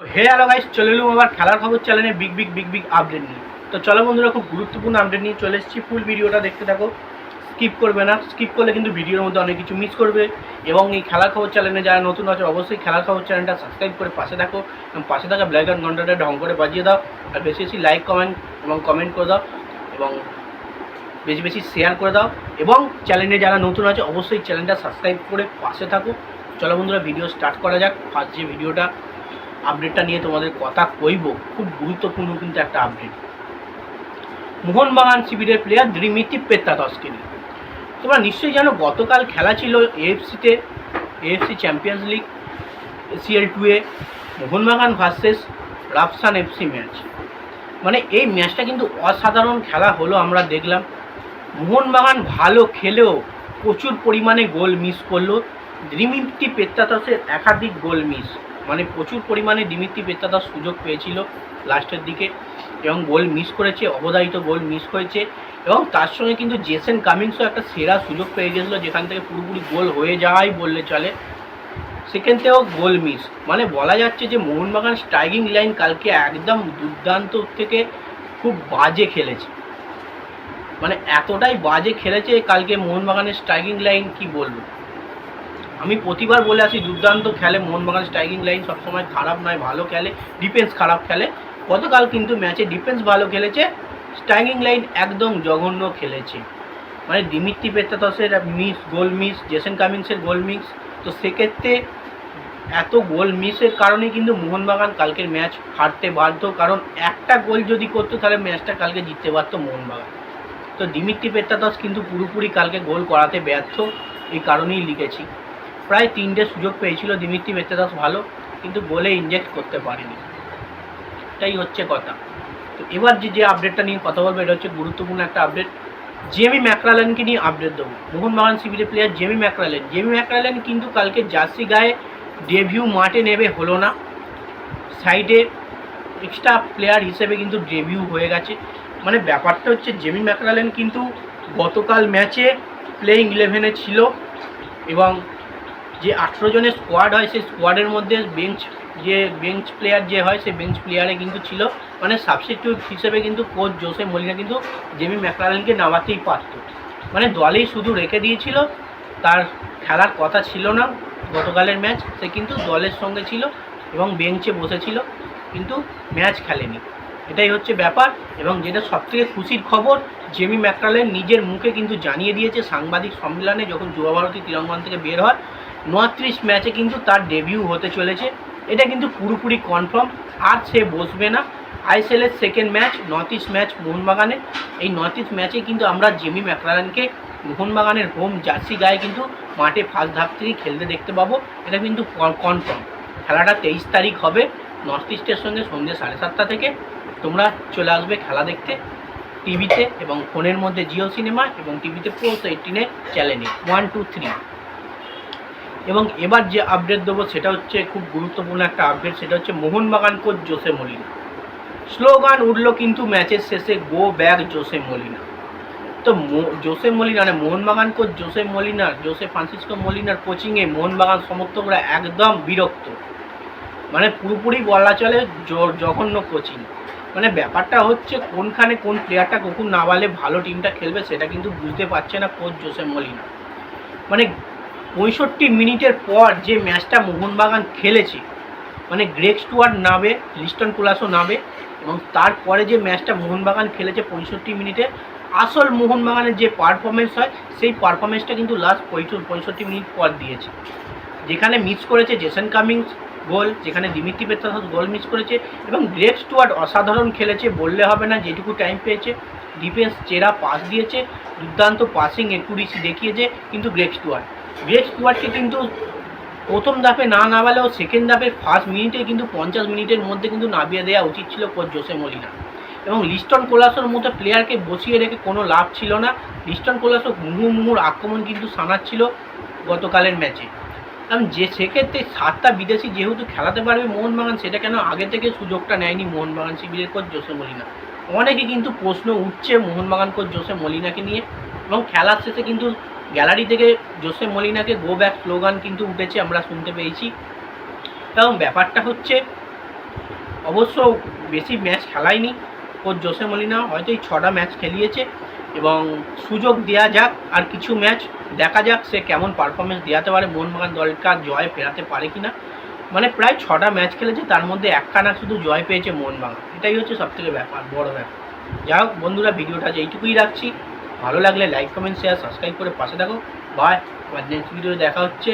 তো হে hello guys, চলে এলুম আবার খেলার খবর চ্যানেলে big big big big update নিয়ে। তো চলো বন্ধুরা, খুব গুরুত্বপূর্ণ আপডেট নিয়ে চলে এসেছি। ফুল ভিডিওটা দেখতে থাকো। স্কিপ করবে না। স্কিপ করলে কিন্তু ভিডিওর মধ্যে অনেক কিছু মিস করবে। এবং এই খেলার খবর চ্যানেলে যারা নতুন আছে, অবশ্যই খেলার খবর চ্যানেলটা সাবস্ক্রাইব করে পাশে থাকো। এবং পাশে থাকা ব্ল্যাক অ্যান্ড ঘন্টাটা ঢং করে বাজিয়ে দাও। আর বেশি বেশি লাইক কমেন্ট এবং কমেন্ট করে দাও। এবং বেশি বেশি শেয়ার করে দাও। এবং চ্যানেলে যারা নতুন আছে, অবশ্যই চ্যানেলটা সাবস্ক্রাইব করে পাশে থাকো। চলো বন্ধুরা ভিডিও স্টার্ট করা যাক। ফার্স্ট যে ভিডিওটা আপডেটটা নিয়ে তোমাদের কথা কইব, খুব গুরুত্বপূর্ণ কিন্তু একটা আপডেট মোহনবাগান শিবিরের প্লেয়ার দ্রিমিতি পেত্তাতসকে নিয়ে তোমরা নিশ্চয়ই জানো, গতকাল খেলা ছিল এএফসিতে এএফসি চ্যাম্পিয়ন্স লিগ সিএল টুয়ে Mohun Bagan versus Ravshan FC match মানে এই ম্যাচটা কিন্তু অসাধারণ খেলা হলো আমরা দেখলাম। মোহনবাগান ভালো খেলেও প্রচুর পরিমাণে গোল মিস করল। দিমিত্রি পেত্তাতসের একাধিক গোল মিস মানে প্রচুর পরিমাণে দিমিত্রি পেত্তাতস সুযোগ পেয়েছিল লাস্টের দিকে এবং গোল মিস করেছে অবদায়িত গোল মিস হয়েছে এবং তার সঙ্গে কিন্তু জেসেন কামিংসও একটা সেরা সুযোগ পেয়ে গেছিল, যেখান থেকে পুরোপুরি গোল হয়ে যাওয়াই বললে চলে। সেখান থেকেও গোল মিস মানে বলা যাচ্ছে যে মোহনবাগান স্ট্রাইকিং লাইন কালকে একদম দুর্দান্ত থেকে খুব বাজে খেলেছে। মানে এতটাই বাজে খেলেছে কালকে মোহনবাগানের স্ট্রাইকিং লাইন, কি বলব? আমি প্রতিবার বলে আসি, দুর্দান্ত খেলে মোহনবাগান স্ট্রাইকিং লাইন সবসময় খারাপ নয়, ভালো খেলে ডিফেন্স খারাপ খেলে। গতকাল কিন্তু ম্যাচে ডিফেন্স ভালো খেলেছে স্ট্রাইকিং লাইন একদম জঘন্য খেলেছে। মানে দিমিত্রি পেত্তাতসের মিস গোল মিস জেসেন কামিংসের গোল মিস তো সেক্ষেত্রে এত গোল মিসের কারণে কিন্তু মোহনবাগান কালকের ম্যাচ হারতে বাধ্য, কারণ একটা গোল যদি করতো, তাহলে ম্যাচটা কালকে জিততে পারতো মোহনবাগান। তো দিমিত্রি পেত্তাতস কিন্তু পুরোপুরি কালকে গোল করাতে ব্যর্থ, এই কারণেই লিখেছি। প্রায় তিনটে সুযোগ পেয়েছিল দিমিত্রি পেত্তাতস ভালো, কিন্তু বলে ইনজেক্ট করতে পারেনি। এটাই হচ্ছে কথা। তো এবার যে যে আপডেটটা নিয়ে কথা বলব, এটা হচ্ছে গুরুত্বপূর্ণ একটা আপডেট জেমি ম্যাকরালেনকে নিয়ে আপডেট দেবো। মোহনবাগান শিবিরের player Jamie Maclaren Jamie Maclaren কিন্তু কালকে জার্সি গায়ে ডেভিউ মাঠে নেবে হলো না। সাইডে এক্সট্রা প্লেয়ার হিসেবে কিন্তু ডেভিউ হয়ে গেছে। মানে ব্যাপারটা হচ্ছে জেমি ম্যাকরালেন কিন্তু গতকাল ম্যাচে প্লেইং ইলেভেনে ছিল এবং যে আঠেরো জনের স্কোয়াড হয়, সেই স্কোয়াডের মধ্যে বেঞ্চ যে বেঞ্চ প্লেয়ার যে হয়, সেই বেঞ্চ প্লেয়ারে কিন্তু ছিল। মানে সাবস্টিটিউট হিসেবে কিন্তু কোচ জোসে মলিনা কিন্তু জেমি ম্যাকরালেনকে নামাতেই পারত। মানে দলেই শুধু রেখে দিয়েছিল, তার খেলার কথা ছিল না, গতকালের ম্যাচ সে কিন্তু দলের সঙ্গে ছিল এবং বেঞ্চে বসেছিল, কিন্তু ম্যাচ খেলেনি। এটাই হচ্ছে ব্যাপার এবং যেটা সবথেকে খুশির খবর জেমি ম্যাকরালেন নিজের মুখে কিন্তু জানিয়ে দিয়েছে সাংবাদিক সম্মেলনে যখন যুবা ভারতী তিরঙ্গন থেকে বের হয় উনত্রিশ ম্যাচে কিন্তু তার ডেবিউ হতে চলেছে। এটা কিন্তু পুরোপুরি কনফার্ম আর সে বসবে না। আইএসএলের second match north east match মোহনবাগানে। এই নর্থ ইস্ট ম্যাচে কিন্তু আমরা জেমি ম্যাকরালেনকে মোহনবাগানের হোম জার্সি গায়ে কিন্তু মাঠে ফার্স্ট ধাপ থেকেই খেলতে দেখতে পাবো। এটা কিন্তু কনফার্ম খেলাটা তেইশ তারিখ হবে নর্থ ইস্টের সঙ্গে সন্ধ্যে সাড়ে সাতটা থেকে। তোমরা চলে আসবে খেলা দেখতে টিভিতে এবং ফোনের মধ্যে জিও সিনেমা এবং টিভিতে পোস্ট এইটিনের চ্যানেলে ওয়ান টু থ্রি এবং এবার যে আপডেট দেবো সেটা হচ্ছে খুব গুরুত্বপূর্ণ একটা আপডেট সেটা হচ্ছে Mohun Bagan coach Jose Molina. Slogan উঠল কিন্তু ম্যাচের শেষে গো ব্যাক জোসে মলিনা। তো জোসে মলিনা মানে মোহনবাগান কোচ জোসে মলিনার জোসে ফ্রান্সিসকো মলিনার কোচিংয়ে মোহনবাগান সমর্থকরা একদম বিরক্ত। মানে পুরোপুরি বলা চলে জঘন্য কোচিং মানে ব্যাপারটা হচ্ছে কোনখানে কোন প্লেয়ারটা কখন নামালে ভালো টিমটা খেলবে সেটা কিন্তু বুঝতে পারছে না কোচ জোসে মলিনা। মানে পঁয়ষট্টি মিনিটের পর যে ম্যাচটা মোহনবাগান খেলেছে মানে গ্রেক স্টুয়ার্ট নামে, লিস্টন কুলাসও নামে, এবং তারপরে যে ম্যাচটা মোহনবাগান খেলেছে পঁয়ষট্টি মিনিটে, আসল মোহনবাগানের যে পারফরমেন্স হয়, সেই পারফরমেন্সটা কিন্তু লাস্ট পঁয়ষট্টি মিনিট পর দিয়েছে। যেখানে মিস করেছে জেসন কামিংস গোল, যেখানে দিমিত্রি পেত্রাস গোল মিস করেছে, এবং গ্রেক স্টুয়ার্ট অসাধারণ খেলেছে, বললে হবে না যেটুকু টাইম পেয়েছে। ডিফেন্স চেরা পাস দিয়েছে, দুর্দান্ত পাসিং একুরিসি দেখিয়েছে কিন্তু গ্রেক স্টুয়ার্ট। গ্রেক স্টুয়ার্টকে কিন্তু প্রথম ধাপে না নামালেও সেকেন্ড ধাপে ফার্স্ট মিনিটে কিন্তু পঞ্চাশ মিনিটের মধ্যে কিন্তু নামিয়ে দেওয়া উচিত ছিল কোচ জোসে মলিনা। এবং লিস্টন কোলাসোর মতো প্লেয়ারকে বসিয়ে রেখে কোনো লাভ ছিল না। লিস্টন কোলাসো মুহুর্মুহুর আক্রমণ কিন্তু সানাচ্ছিল গতকালের ম্যাচে। কারণ যে সেক্ষেত্রে সাতটা বিদেশি যেহেতু খেলাতে পারবে মোহনবাগান, সেটা কেন আগে থেকে সুযোগটা নেয়নি মোহনবাগান শিবিরের কোচ জোসে মলিনা? অনেকে কিন্তু প্রশ্ন উঠছে মোহনবাগান কোচ জোসে মলিনাকে নিয়ে। এবং খেলার শেষে কিন্তু গ্যালারি থেকে জোসে মলিনাকে গো ব্যাক স্লোগান কিন্তু উঠেছে, আমরা শুনতে পেয়েছি। এবং ব্যাপারটা হচ্ছে, অবশ্য বেশি ম্যাচ খেলায়নি। কোচ জোসে মলিনা হয়তো এই ছটা ম্যাচ খেলিয়েছে এবং সুযোগ দেওয়া যাক আর কিছু ম্যাচ দেখা যাক সে কেমন পারফরমেন্স দেওয়াতে পারে, মোহনবাগান আর জয় ফেরাতে পারে কিনা। মানে প্রায় ছটা ম্যাচ খেলেছে, তার মধ্যে একখানা শুধু জয় পেয়েছে মোহনবাগান। এটাই হচ্ছে সবথেকে ব্যাপার, বড় ব্যাপার। যাই হোক, বন্ধুরা, ভিডিওটা এইটুকুই রাখছি। ভালো লাগলে লাইক কমেন্ট শেয়ার সাবস্ক্রাইব করে পাশে থাকো। বা নেক্সট ভিডিও দেখা হচ্ছে।